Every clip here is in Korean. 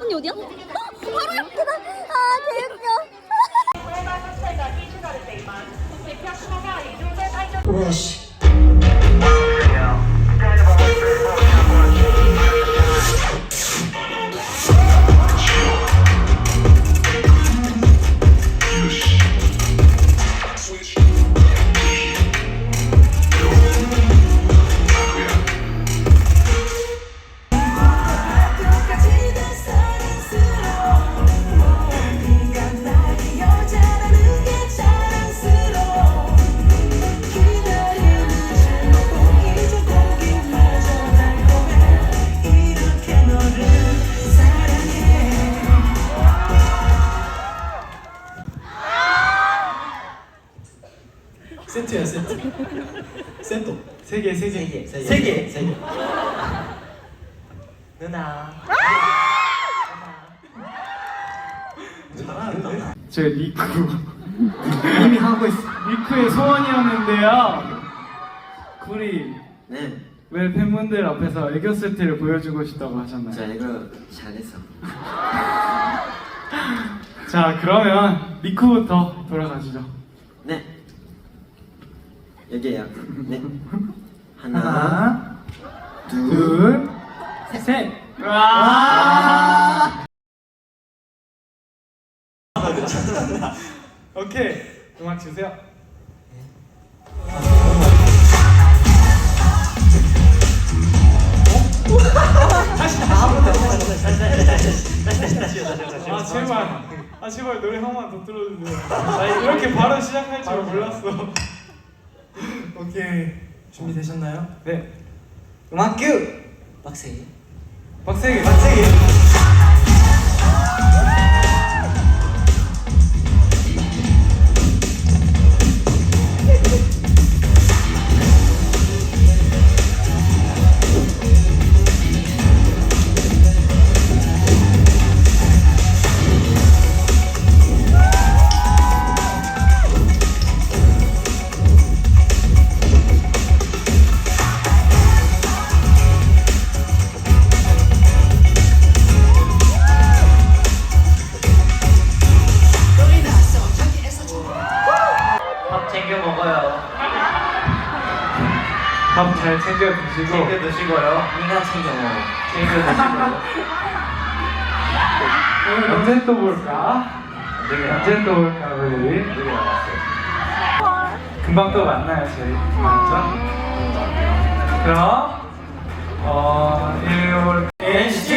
언니 어디야? 저 리쿠. 이미 하고 있어 리쿠의 소원이었는데요. 쿨이 네왜 팬분들 앞에서 애교 세트를 보여주고 싶다고 하셨나요? 자 이거 잘했어 자 그러면 리쿠부터 돌아가시죠. 네 여기에요 네 하나, 하나, 둘 둘, 셋. 와. 오케이. 음악 주세요. 아 제발. 아 제발 노래 한 번만 더 틀어주세요. 나 이렇게 바로 시작할 줄 몰랐어. 오케이. 준비되셨나요? 네. 음악 큐! 빡세게 빡세게 빡세게 챙겨 먹어요. 밥 잘 챙겨 드시고 챙겨 드시고요. 네가 챙겨 먹어 챙겨 드시고요. 오늘 언제 또 볼까? 되게 언제 또 볼까 우리 되게 나왔어요. 금방 또 만나요 저희 맞죠? 그럼 어 1월 NCT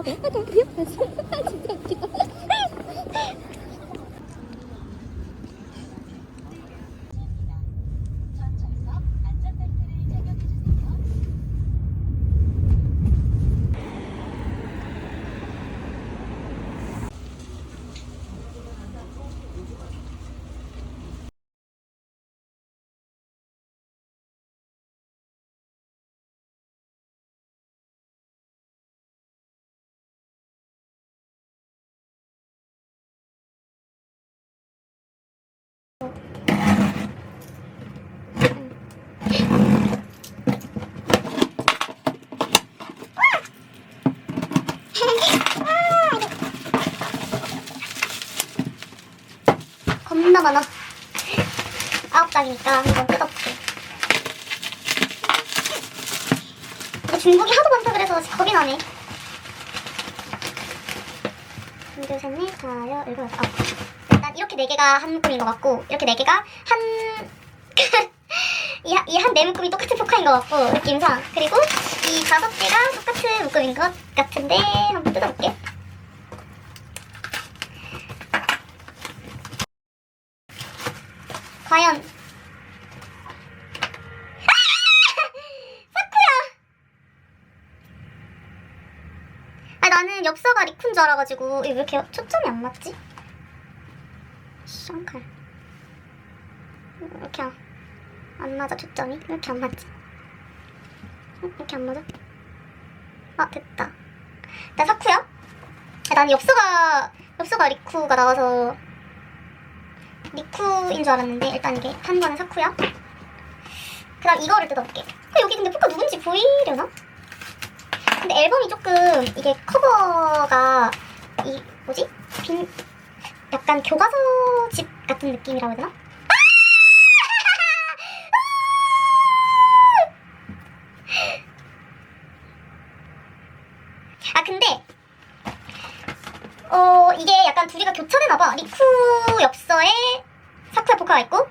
언니 발 나와도 돼? 아, 좀 귀엽다. 진짜 웃기다. 존나 많아. 아홉 장이니까 한번 뜯어볼게. 이거 중복이 하도 많다 그래서 겁이 나네. 둘, 셋, 넷, 다, 여, 일곱, 여섯, 아홉. 일단 이렇게 네 개가 한 묶음인 것 같고 이렇게 네 개가 한 이 한 네 묶음이 똑같은 포카인 것 같고 느낌상 그리고 이 다섯 개가 똑같은 묶음인 것 같은데 한번 뜯어볼게. 과연 아! 사쿠야! 아 나는 엽서가 리쿠인 줄 알아가지고 왜 이렇게 초점이 안 맞지? 왜 이렇게 안, 안 맞아 초점이? 왜 이렇게 안 맞지? 이렇게 안 맞아? 아 됐다 나 사쿠야? 아, 나는 엽서가 엽서가 리쿠가 나와서 리쿠인 줄 알았는데 일단 이게 한 번은 사쿠야. 그다음 이거를 뜯어볼게. 아, 여기 근데 포카 누군지 보이려나? 근데 앨범이 조금 이게 커버가 이 뭐지? 빈 약간 교과서집 같은 느낌이라고 해야 되나? 아 근데 어 이게 약간 둘이가 교차되나봐 리쿠 엽서에 사쿠야 포카가 있고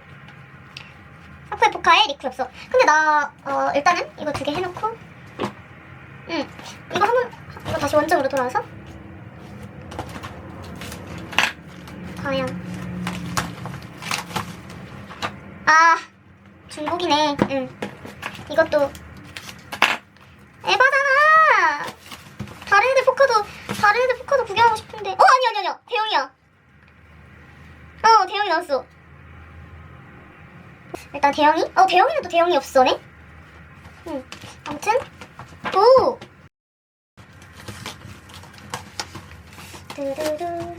사쿠야 포카에 리쿠 엽서. 근데 나 어, 일단은 이거 두 개 해놓고 응. 이거 한번 이거 다시 원점으로 돌아와서. 과연. 아 중복이네. 응. 이것도. 에바잖아! 다른 애들 포카도 다른 애들 포카도 구경하고 싶은데. 어 아니 아니 아니야. 대형이야 어 대형이 나왔어. 일단 대형이? 어 대형이는 또 대형이 없어네? 응. 아무튼 오 두두두.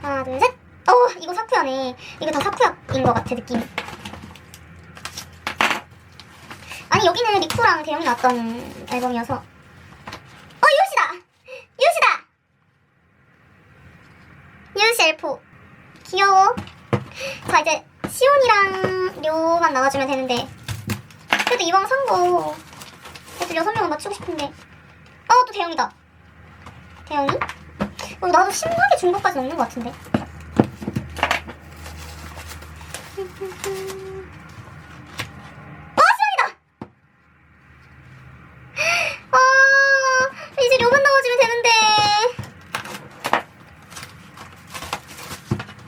하나 둘셋. 어 이거 사쿠야네. 이거 다 사쿠야인 것 같아 느낌이. 아니 여기는 리쿠랑 대형이 나왔던 앨범이어서. 어 유시다! 유시다! 유시 엘포 귀여워 자 이제 시온이랑 료만 나와주면 되는데. 그래도 이왕 산거. 애들 여섯 명은 맞추고 싶은데. 어 또 대형이다. 대형이? 어, 나도 심하게 중고까지 없는 것 같은데 어 시온이다 아 이제 료만 나와주면 되는데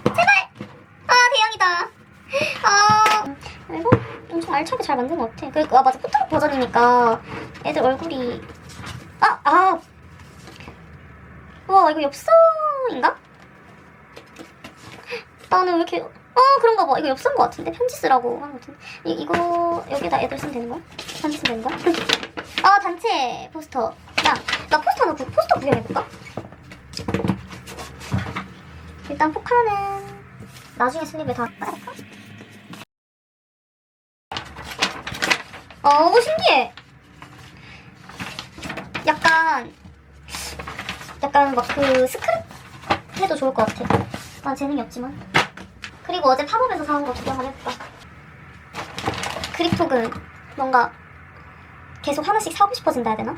제발 아 대형이다 아 앨범 엄청 알차게 잘 만든 것 같아 그, 아 맞아 포토록 버전이니까 애들 얼굴이 아 아 와 이거 엽서인가? 나는 왜 이렇게 어 그런가 봐 이거 엽서인 것 같은데 편지 쓰라고 하는 것 같은데 이, 이거 여기다 애들 쓰면 되는 거야? 편지 쓰면 되는 거야? 아 단체 포스터 야 나 포스터 하나 구, 포스터 구경해볼까? 일단 포카는 나중에 슬립에 다 깔을까? 어 오, 신기해. 약간 약간 막 그 스크립 해도 좋을 것 같아. 난 재능이 없지만. 그리고 어제 팝업에서 사온 거 구경 해볼까? 그립톡은 뭔가 계속 하나씩 사고 싶어진다 해야 되나?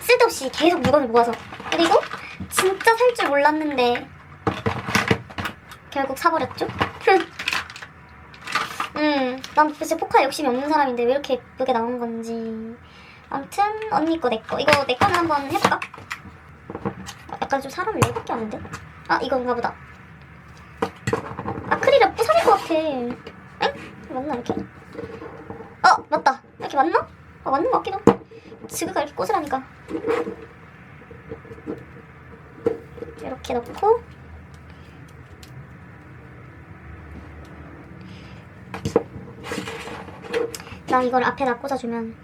쓸데없이 계속 물건을 모아서. 그리고 진짜 살 줄 몰랐는데 결국 사버렸죠? 음, 난 도대체 포카 욕심이 없는 사람인데 왜 이렇게 예쁘게 나온 건지 아무튼 언니 거 내 거 이거 내 거는 한번 해볼까? 약간 좀 사람이 왜 바뀌었는데? 아 이건가 보다 아크릴에 부서질 것 같아 엥? 맞나 이렇게? 어 맞다 이렇게 맞나? 아 맞는 것 같기도 지그가 이렇게 꽂으라니까 이렇게 넣고 나 이걸 앞에다 꽂아주면